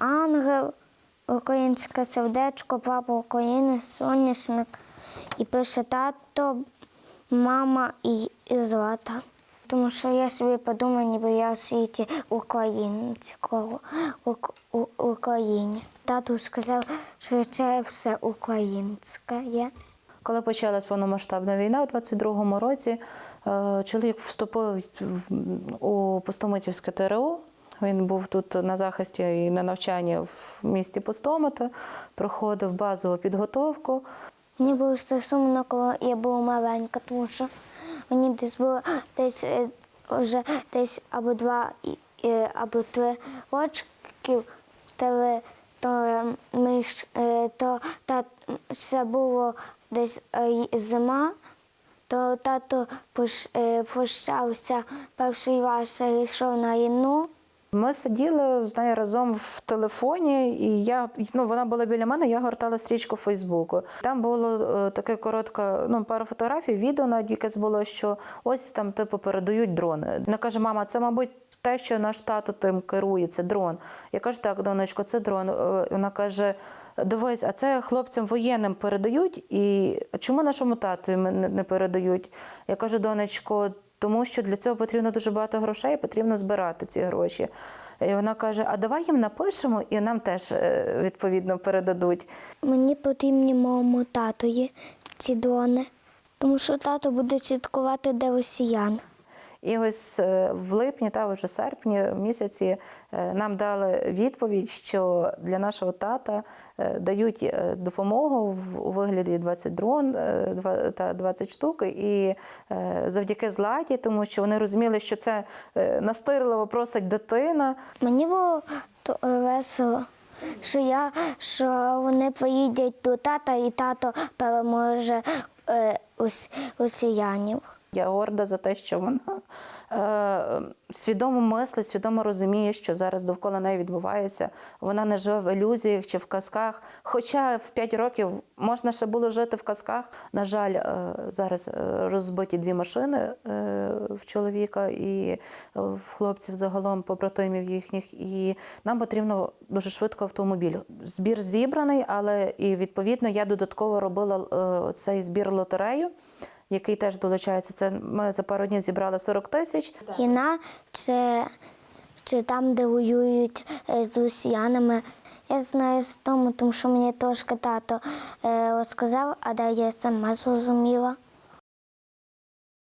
ангел, українське сердечко, папа України, соняшник. І пише тато, мама і, і злата. Тому що я собі подумав, ніби я в світі українського у, Україні. Тато сказав, що це все українське є. Коли почалась повномасштабна війна у 22-му році, е, чоловік вступив в- у Пустомитівське ТРО. Він був тут на захисті і на навчанні в місті Пустомита, проходив базову підготовку. Мені було все сумно, коли я була маленька, тому що мені десь було десь е, вже десь або два і- або три рочків, то, то ми е, то та це було десь е, зима, то тато пощ- е, перший раз е, йшов на війну. Ми сиділи з нею разом в телефоні, і я ну вона була біля мене. Я гортала стрічку Фейсбуку. Там було е, таке коротке, ну пару фотографій, відео навіть якесь було, що ось там типу передають дрони. Вона каже: мама, це мабуть. Те, що наш тато тим керує, це дрон. Я кажу, так, донечко, це дрон. Е, Вона каже: дивись, а це хлопцям воєнним передають, і чому нашому тату не передають? Я кажу, донечко, тому що для цього потрібно дуже багато грошей, потрібно збирати ці гроші. І вона каже: А давай їм напишемо, і нам теж е, відповідно передадуть. Мені потрібні моєму татові ці дрони, тому що тато буде слідкувати, де росіян. І ось е, в липні та вже серпні місяці е, нам дали відповідь, що для нашого тата е, дають допомогу у вигляді 20 дрон та 20 штук. І завдяки зладі, тому що вони розуміли, що це настирливо просить дитина. Мені було то весело, що я що вони поїдуть до тата, і тато переможе е, ус- росіянів. Я горда за те, що вона е, свідомо мислить, свідомо розуміє, що зараз довкола неї відбувається. Вона не живе в ілюзіях чи в казках. Хоча в 5 років можна ще було жити в казках. На жаль, е, зараз е, розбиті дві машини е, в чоловіка і е, в хлопців загалом побратимів їхніх. І нам потрібно дуже швидко автомобіль. Збір зібраний, але і відповідно я додатково робила е, цей збір лотерею який теж долучається. Це ми за пару днів зібрали 40 тисяч. Війна чи, чи там, де воюють е, з росіянами. Я знаю з тому, тому що мені трошки тато е, розказав, а де я сама зрозуміла.